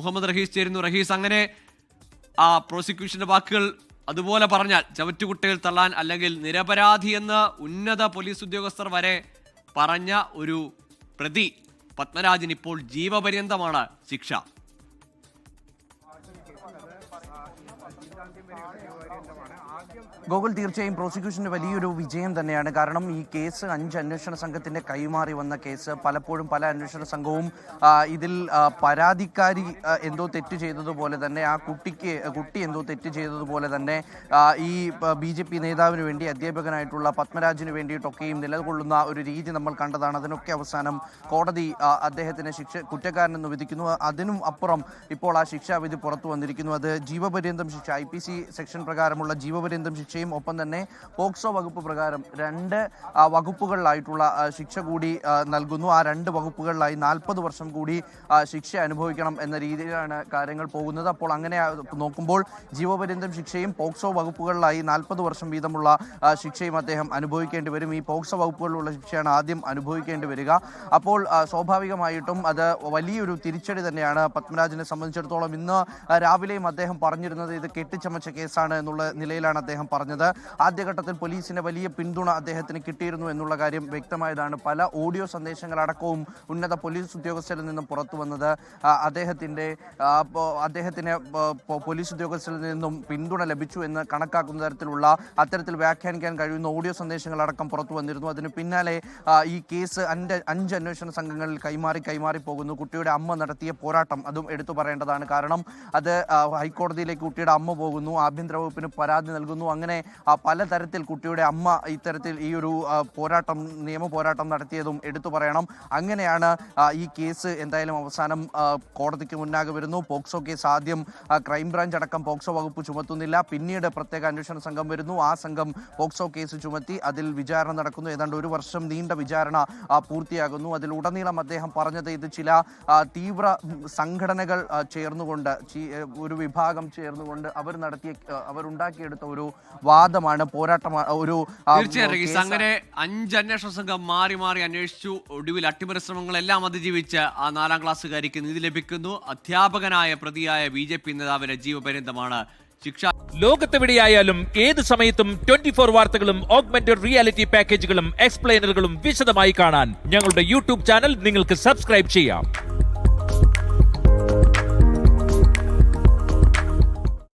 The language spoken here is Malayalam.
മുഹമ്മദ് റഹീസ് ചേരുന്നു. റഹീസ് അങ്ങനെ ആ പ്രോസിക്യൂഷന്റെ വാക്കുകൾ അതുപോലെ പറഞ്ഞാൽ ചവറ്റുകുട്ടയിൽ തള്ളാൻ അല്ലെങ്കിൽ നിരപരാധി എന്ന് ഉന്നത പോലീസ് ഉദ്യോഗസ്ഥർ വരെ പറഞ്ഞ ഒരു പ്രതി പത്മരാജൻ ഇപ്പോൾ ജീവപര്യന്തമാണ് ശിക്ഷ. ഗോകുൽ തീർച്ചയായും പ്രോസിക്യൂഷന് വലിയൊരു വിജയം തന്നെയാണ്. കാരണം ഈ കേസ് അഞ്ച് അന്വേഷണ സംഘത്തിന്റെ കൈമാറി വന്ന കേസ് പലപ്പോഴും പല അന്വേഷണ സംഘവും ഇതിൽ പരാതിക്കാരി എന്തോ തെറ്റ് ചെയ്തതുപോലെ തന്നെ ആ കുട്ടിക്ക് കുട്ടി എന്തോ തെറ്റ് ചെയ്തതുപോലെ തന്നെ ഈ ബി ജെ പി നേതാവിന് വേണ്ടി അധ്യാപകനായിട്ടുള്ള പത്മരാജിന് വേണ്ടിയിട്ടൊക്കെയും നിലകൊള്ളുന്ന ഒരു രീതി നമ്മൾ കണ്ടതാണ്. അതിനൊക്കെ അവസാനം കോടതി അദ്ദേഹത്തിനെ ശിക്ഷ കുറ്റക്കാരനെന്ന് വിധിക്കുന്നു. അതിനും അപ്പുറം ഇപ്പോൾ ആ ശിക്ഷാവിധി പുറത്തു വന്നിരിക്കുന്നു. അത് ജീവപര്യന്തം ശിക്ഷ. ഐ പി സി സെക്ഷൻ പ്രകാരമുള്ള ജീവപര്യന്തം ശിക്ഷയും ഒപ്പം തന്നെ പോക്സോ വകുപ്പ് പ്രകാരം രണ്ട് വകുപ്പുകളിലായിട്ടുള്ള ശിക്ഷ കൂടി നൽകുന്നു. ആ രണ്ട് വകുപ്പുകളിലായി നാൽപ്പത് വർഷം കൂടി ശിക്ഷ അനുഭവിക്കണം എന്ന രീതിയിലാണ് കാര്യങ്ങൾ പോകുന്നത്. അപ്പോൾ അങ്ങനെ നോക്കുമ്പോൾ ജീവപര്യന്തം ശിക്ഷയും പോക്സോ വകുപ്പുകളിലായി നാൽപ്പത് വർഷം വീതമുള്ള ശിക്ഷയും അദ്ദേഹം അനുഭവിക്കേണ്ടി വരും. ഈ പോക്സോ വകുപ്പുകളിലുള്ള ശിക്ഷയാണ് ആദ്യം അനുഭവിക്കേണ്ടി വരിക. അപ്പോൾ സ്വാഭാവികമായിട്ടും അത് വലിയൊരു തിരിച്ചടി തന്നെയാണ് പത്മരാജനെ സംബന്ധിച്ചിടത്തോളം ഇന്ന് രാവിലെയും അദ്ദേഹം പറഞ്ഞിരുന്നത് ഇത് കെട്ടിച്ചമച്ച കേസാണ് എന്നുള്ള നിലയിലാണ് അദ്ദേഹം പറഞ്ഞത്. ആദ്യഘട്ടത്തിൽ പോലീസിന്റെ വലിയ പിന്തുണ അദ്ദേഹത്തിന് കിട്ടിയിരുന്നു എന്നുള്ള കാര്യം വ്യക്തമായതാണ്. പല ഓഡിയോ സന്ദേശങ്ങളടക്കവും ഉന്നത പോലീസ് ഉദ്യോഗസ്ഥരിൽ നിന്നും പുറത്തു വന്നത് അദ്ദേഹത്തിന്റെ അദ്ദേഹത്തിന് പോലീസ് ഉദ്യോഗസ്ഥരിൽ നിന്നും പിന്തുണ ലഭിച്ചു എന്ന് കണക്കാക്കുന്ന തരത്തിലുള്ള അത്തരത്തിൽ വ്യാഖ്യാനിക്കാൻ കഴിയുന്ന ഓഡിയോ സന്ദേശങ്ങളടക്കം പുറത്തു വന്നിരുന്നു. അതിന് പിന്നാലെ ഈ കേസ് അഞ്ച് അഞ്ച് അന്വേഷണ സംഘങ്ങളിൽ കൈമാറി കൈമാറി പോകുന്നു. കുട്ടിയുടെ അമ്മ നടത്തിയ പോരാട്ടം അതും എടുത്തു പറയേണ്ടതാണ്. കാരണം അത് ആ, ഹൈക്കോടതിയിലേക്ക് കുട്ടിയുടെ അമ്മ പോകുന്നു ആഭ്യന്തര വകുപ്പിന് പരാതി നൽകുന്നു. അങ്ങനെ പലതരത്തിൽ കുട്ടിയുടെ അമ്മ ഇത്തരത്തിൽ ഈ ഒരു പോരാട്ടം നിയമ പോരാട്ടം നടത്തിയതും എടുത്തു പറയണം. അങ്ങനെയാണ് ഈ കേസ് എന്തായാലും അവസാനം കോടതിക്ക് മുന്നാകെ വരുന്നു. പോക്സോ കേസ് ആദ്യം ക്രൈംബ്രാഞ്ച് അടക്കം പോക്സോ വകുപ്പ് ചുമത്തുന്നില്ല. പിന്നീട് പ്രത്യേക അന്വേഷണ സംഘം വരുന്നു. ആ സംഘം പോക്സോ കേസ് ചുമത്തി അതിൽ വിചാരണ നടക്കുന്നു. ഏതാണ്ട് ഒരു വർഷം നീണ്ട വിചാരണ പൂർത്തിയാകുന്നു. അതിൽ ഉടനീളം അദ്ദേഹം പറഞ്ഞത് ഇത് ചില തീവ്ര സംഘടനകൾ ചേർന്നുകൊണ്ട് ഒരു വിഭാഗം ചേർന്നുകൊണ്ട് അവർ നടത്തിയ അവർ അവരുണ്ടാക്കിയെടുത്ത ഒരു വാദമാണ് പോരാട്ടമാണ് ഒരു തീർച്ചയായിട്ടും തീർച്ചയായും അങ്ങനെ അഞ്ച് അന്വേഷണ സംഘം മാറി മാറി അന്വേഷിച്ചു. ഒടുവിൽ അട്ടിമറി ശ്രമങ്ങളെല്ലാം അതിജീവിച്ച് ആ നാലാം ക്ലാസ്സുകാരിക്ക് നീതി ലഭിക്കുന്നു. അധ്യാപകനായ പ്രതിയായ ബി ജെ പി നേതാവ് ജീവപര്യന്തമാണ് ശിക്ഷ. ലോകത്തെവിടെയായാലും ഏത് സമയത്തും ട്വന്റി ഫോർ വാർത്തകളും ഓഗ്മെന്റഡ് റിയാലിറ്റി പാക്കേജുകളും എക്സ്പ്ലെയിനറുകളും വിശദമായി കാണാൻ ഞങ്ങളുടെ യൂട്യൂബ് ചാനൽ നിങ്ങൾക്ക് സബ്സ്ക്രൈബ് ചെയ്യാം.